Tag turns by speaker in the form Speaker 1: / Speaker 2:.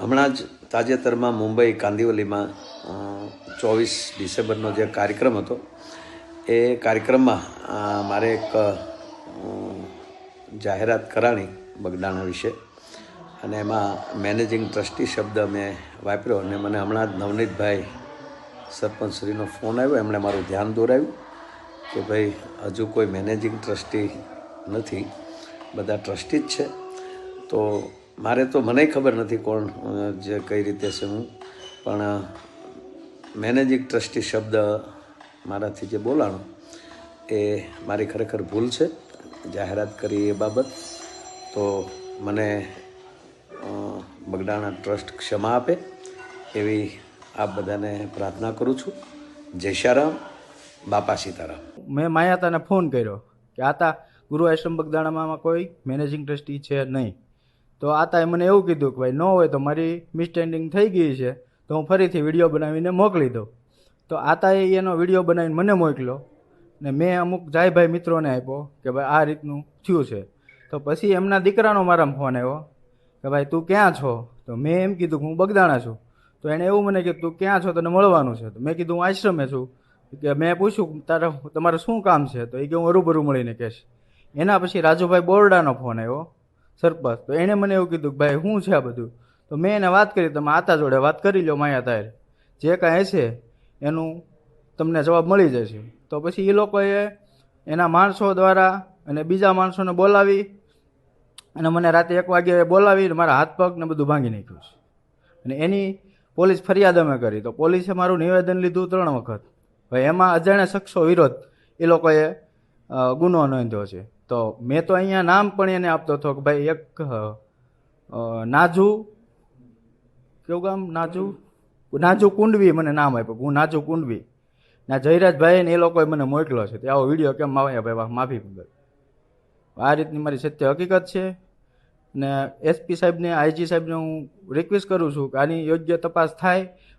Speaker 1: હમણાં જ તાજેતરમાં મુંબઈ કાંદિવલીમાં ચોવીસ ડિસેમ્બરનો જે કાર્યક્રમ હતો, એ કાર્યક્રમમાં મારે એક જાહેરાત કરાણી બગદાણા વિશે. અને એમાં મેનેજિંગ ટ્રસ્ટી શબ્દ મેં વાપર્યો અને મને હમણાં જ નવનીતભાઈ સરપંચશ્રીનો ફોન આવ્યો. એમણે મારું ધ્યાન દોરાવ્યું કે ભાઈ, હજુ કોઈ મેનેજિંગ ટ્રસ્ટી નથી. બધા ટ્રસ્ટી જ છે. તો મારે તો મને ખબર નથી કોણ જે કઈ રીતે છે હું. પણ મેનેજિંગ ટ્રસ્ટી શબ્દ મારાથી જે બોલાણો, એ મારી ખરેખર ભૂલ છે. જાહેરાત કરી એ બાબત. તો મને બગડાણા ટ્રસ્ટ ક્ષમા આપે. એવી આપ બધાને પ્રાર્થના કરું છું. જયશારામ બાપા સીતારામ.
Speaker 2: મેં માયાતાને ફોન કર્યો કે, આતા ગુરુ આશ્રમ બગદાણામાં કોઈ મેનેજિંગ ટ્રસ્ટી છે નહીં. તો આતાએ મને એવું કીધું કે ભાઈ, ન હોય તો મારી મિસટેન્ડિંગ થઈ ગઈ છે, તો હું ફરીથી વીડિયો બનાવીને મોકલી દઉં. તો આતાએ એનો વીડિયો બનાવીને મને મોકલ્યો ને મેં અમુક જાયભાઈ મિત્રોને આપ્યો કે ભાઈ, આ રીતનું થયું છે. તો પછી એમના દીકરાનો મારા ફોન આવ્યો કે ભાઈ, તું ક્યાં છો? તો મેં એમ કીધું કે હું બગદાણા છું. તો એણે એવું મને કીધું, તું ક્યાં છો? તને મળવાનું છે. તો મેં કીધું, હું આશ્રમે છું. કે મેં પૂછ્યું, તારે તમારે શું કામ છે? તો એ કે, હું હરુભરું મળીને કહેશ. એના પછી રાજુભાઈ બોરડાનો ફોન આવ્યો સરપંચ તો એણે મને એવું કીધું ભાઈ શું છે આ બધું? તો મેં એને વાત કરી, તમે આતા જોડે વાત કરી લો માયા તાર. જે કાંઈ હશે એનું તમને જવાબ મળી જશે. તો પછી એ લોકોએ એના માણસો દ્વારા અને બીજા માણસોને બોલાવી અને મને રાતે એક વાગે બોલાવીને મારા હાથ પગ ને બધું ભાંગી નાખ્યું છે. અને એની પોલીસ ફરિયાદ અમે કરી. તો પોલીસે મારું નિવેદન લીધું ત્રણ વખત. ભાઈ એમાં અજાણ્યા શખ્સો વિરોધ એ લોકોએ ગુનો નોંધ્યો છે. તો મેં તો અહીંયા નામ પણ એને આપતો હતો કે ભાઈ એક નાજુ. કેવું ગામ? નાજુ? નાજુ કુંડવી મને નામ આપ્યું. હું નાજુ કુંડવી. ના, જયરાજભાઈ ને એ લોકોએ મને મોકલ્યો છે. આવો વીડિયો કેમ આવ્યા ભાઈ માફી મંગલ આ રીતની મારી સત્ય હકીકત છે. ને એસપી સાહેબને, આઈજી સાહેબને હું રિક્વેસ્ટ કરું છું કે આની યોગ્ય તપાસ થાય.